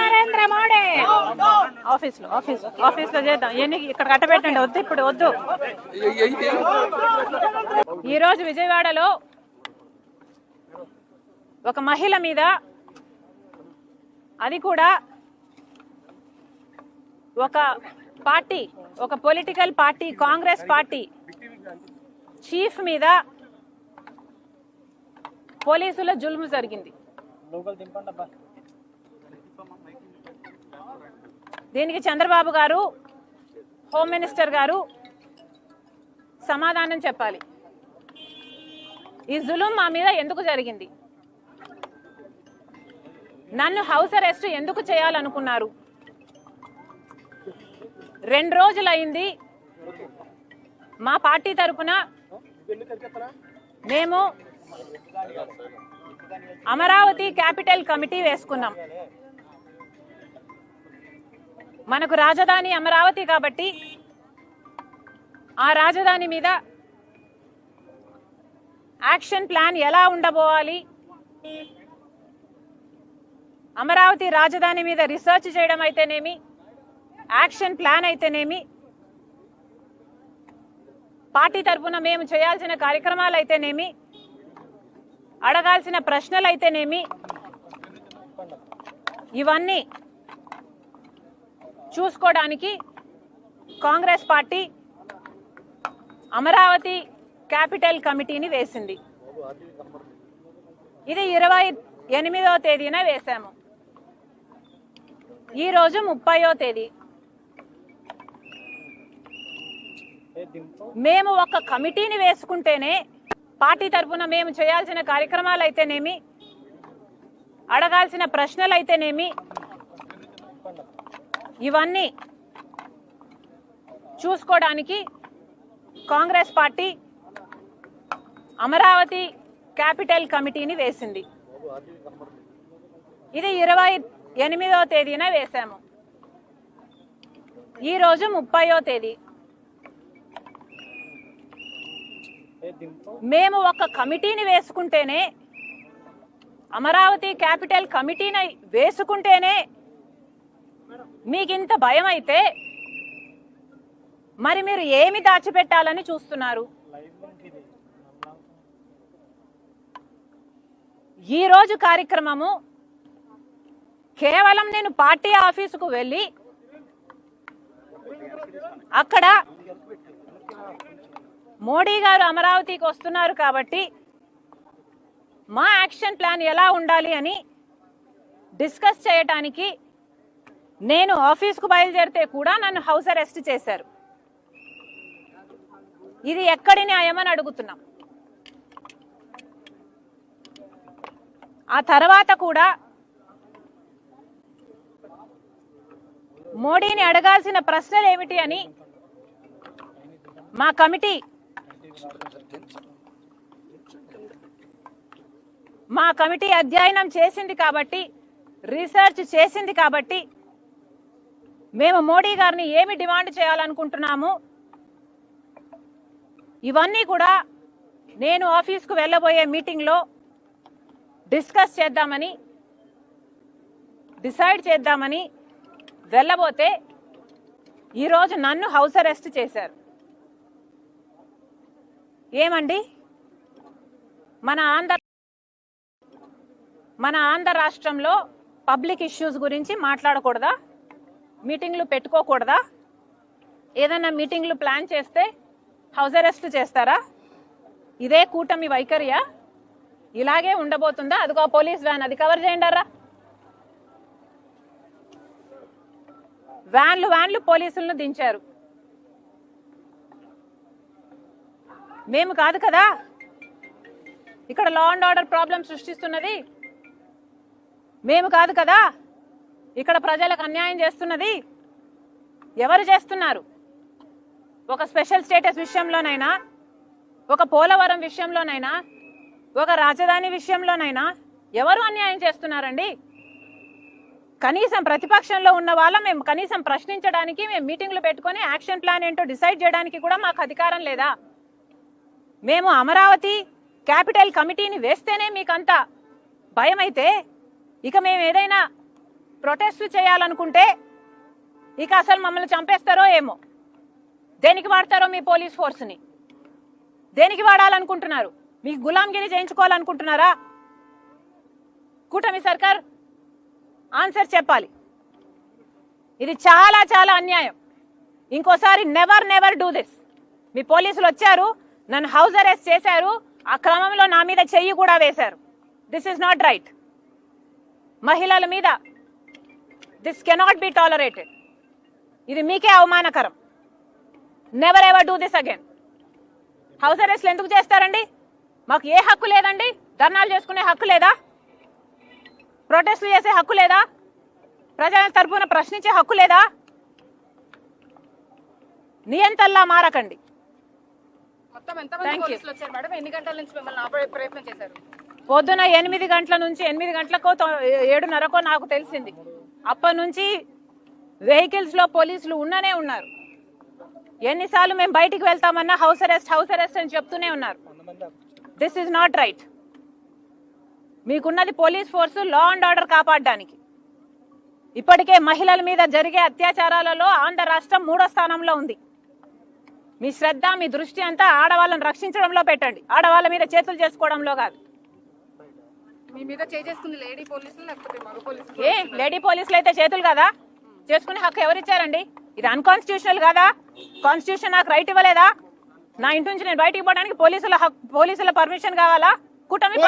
నరేంద్ర మోడీ ఆఫీస్లో ఆఫీస్ ఆఫీస్లో చేద్దాం. ఎన్ని ఇక్కడ కట్టబెట్టండి వద్దు ఇప్పుడు వద్దు. ఈ రోజు విజయవాడలో ఒక మహిళ మీద అది కూడా ఒక పార్టీ ఒక political party Congress party chief మీద పోలీసుల జుల్ము జరిగింది. దీనికి చంద్రబాబు గారు హోమ్ మినిస్టర్ గారు సమాధానం చెప్పాలి. ఈ జులుం మా మీద ఎందుకు జరిగింది? నన్ను హౌస్ అరెస్ట్ ఎందుకు చేయాలనుకున్నారు? రెండు రోజులైంది మా పార్టీ తరపున మేము అమరావతి క్యాపిటల్ కమిటీ వేసుకున్నాం. మనకు రాజధాని అమరావతి కాబట్టి ఆ రాజధాని మీద యాక్షన్ ప్లాన్ ఎలా ఉండబోవాలి? అమరావతి రాజధాని మీద రీసెర్చ్ చేయడం అయితేనేమి యాక్షన్ ప్లాన్ అయితేనేమి పార్టీ తరఫున మేము చేయాల్సిన కార్యక్రమాలు అయితేనేమి అడగాల్సిన ప్రశ్నలు అయితేనేమి ఇవన్నీ చూసుకోవడానికి కాంగ్రెస్ పార్టీ అమరావతి క్యాపిటల్ కమిటీని వేసింది. ఇది ఇరవై ఎనిమిదవ తేదీన వేశాము. ఈ రోజు ముప్పయో తేదీ. మేము ఒక కమిటీని వేసుకుంటేనే పార్టీ తరఫున మేము చేయాల్సిన కార్యక్రమాలు అయితేనేమి అడగాల్సిన ప్రశ్నలు అయితేనేమి ఇవన్నీ చూసుకోవడానికి కాంగ్రెస్ పార్టీ అమరావతి క్యాపిటల్ కమిటీని వేసింది. ఇది ఇరవై ఎనిమిదో తేదీన వేశాము. ఈ రోజు ముప్పయో తేదీ. మేము ఒక కమిటీని వేసుకుంటేనే అమరావతి క్యాపిటల్ కమిటీని వేసుకుంటేనే మీకింత భయం అయితే మరి మీరు ఏమి దాచిపెట్టాలని చూస్తున్నారు? ఈ రోజు కార్యక్రమము కేవలం నేను పార్టీ ఆఫీసుకు వెళ్ళి అక్కడ మోడీ గారు అమరావతికి వస్తున్నారు కాబట్టి మా యాక్షన్ ప్లాన్ ఎలా ఉండాలి అని డిస్కస్ చేయటానికి నేను ఆఫీస్కు బయలుదేరితే కూడా నన్ను హౌస్ అరెస్ట్ చేశారు. ఇది ఎక్కడి న్యాయమని అడుగుతున్నాం. ఆ తర్వాత కూడా మోడీని అడగాల్సిన ప్రశ్నలు ఏమిటి అని మా కమిటీ మా కమిటీ అధ్యయనం చేసింది కాబట్టి రీసెర్చ్ చేసింది కాబట్టి మేము మోడీ గారిని ఏమి డిమాండ్ చేయాలనుకుంటున్నాము? ఇవన్నీ కూడా నేను ఆఫీస్కు వెళ్ళబోయే మీటింగ్లో డిస్కస్ చేద్దామని డిసైడ్ చేద్దామని వెళ్ళబోతే ఈరోజు నన్ను హౌస్ అరెస్ట్ చేశారు. ఏమండి? మన ఆంధ్ర మన ఆంధ్ర రాష్ట్రంలో పబ్లిక్ ఇష్యూస్ గురించి మాట్లాడకూడదా? మీటింగ్లు పెట్టుకోకూడదా? ఏదైనా మీటింగ్లు ప్లాన్ చేస్తే హౌస్ అరెస్ట్ చేస్తారా? ఇదే కూటమి వైఖరియా? ఇలాగే ఉండబోతుందా? అదిగో పోలీస్ వ్యాన్ అది కవర్ చేయండారా వ్యాన్లు వ్యాన్లు పోలీసులను దించారు. మేము కాదు కదా? ఇక్కడ లా అండ్ ఆర్డర్ ప్రాబ్లం సృష్టిస్తున్నది. మేము కాదు కదా? ఇక్కడ ప్రజలకు అన్యాయం చేస్తున్నది. ఎవరు చేస్తున్నారు? ఒక స్పెషల్ స్టేటస్ విషయంలోనైనా ఒక పోలవరం విషయంలోనైనా ఒక రాజధాని విషయంలోనైనా ఎవరు అన్యాయం చేస్తున్నారండి? కనీసం ప్రతిపక్షంలో ఉన్న వాళ్ళ మేము కనీసం ప్రశ్నించడానికి మేము మీటింగ్లు పెట్టుకొని యాక్షన్ ప్లాన్ ఏంటో డిసైడ్ చేయడానికి కూడా మాకు అధికారం లేదా? మేము అమరావతి క్యాపిటల్ కమిటీని వేస్తేనే మీకంత భయమైతే ఇక మేము ఏదైనా ప్రొటెస్ట్ చేయాలనుకుంటే ఇక అసలు మమ్మల్ని చంపేస్తారో ఏమో. దేనికి వాడతారో మీ పోలీస్ ఫోర్స్ని? దేనికి వాడాలనుకుంటున్నారు? మీకు గులాంగిరి చేయించుకోవాలనుకుంటున్నారా? కూటమి సర్కార్ ఆన్సర్ చెప్పాలి. ఇది చాలా చాలా అన్యాయం. ఇంకోసారి నెవర్ నెవర్ డూ దిస్ మీ పోలీసులు వచ్చారు నన్ను హౌస్ అరెస్ట్ చేశారు. ఆ క్రమంలో నా మీద చెయ్యి కూడా వేశారు. దిస్ ఇస్ నాట్ రైట్ మహిళల మీద. దిస్ కెనాట్ బి టాలరేటెడ్ ఇది మీకే అవమానకరం. Never ever do this again house అరెస్ట్లు ఎందుకు చేస్తారండి? మాకు ఏ హక్కు లేదండి? ధర్నాలు చేసుకునే హక్కు లేదా? ప్రొటెస్ట్లు చేసే హక్కు లేదా? ప్రజల తరపున ప్రశ్నించే హక్కు లేదా? నియంతల్లా మారకండి. మొత్తం ఎంతమంది Thank you. పోలీసులు వచ్చారు మేడం? ఎన్ని గంటల నుంచి మిమ్మల్ని ఆపే ప్రయత్నం చేశారు? పొద్దున ఎనిమిది గంటల నుంచి ఎనిమిది గంటలకో ఏడున్నరకో నాకు తెలిసింది. అప్పటి నుంచి వెహికల్స్లో పోలీసులు ఉన్ననే ఉన్నారు. ఎన్నిసార్లు మేము బయటికి వెళ్తామన్నా హౌస్ అరెస్ట్ హౌస్ అరెస్ట్ అని చెప్తూనే ఉన్నారు. This is not right మీకున్నది police force law and order కాపాడడానికి. ఇప్పటికే మహిళల మీద జరిగే అత్యాచారాలలో ఆంధ్ర రాష్ట్రం మూడో స్థానంలో ఉంది. మీ శ్రద్ధ మీ దృష్టి అంతా ఆడవాళ్ళని రక్షించడంలో పెట్టండి. ఆడవాళ్ళ మీద చేతులు చేసుకోవడంలో కాదు. ఏ లేడీ పోలీసులు అయితే చేతులు కదా? చేసుకునే హక్కు ఎవరిచ్చారండి? ఇది అన్కాన్స్టిట్యూషనల్ కాదా? కాన్స్టిట్యూషన్ నాకు రైట్ ఇవ్వలేదా? నా ఇంటి నుంచి నేను బయటికి పోవడానికి పోలీసుల పోలీసుల పర్మిషన్ కావాలా? కూటమి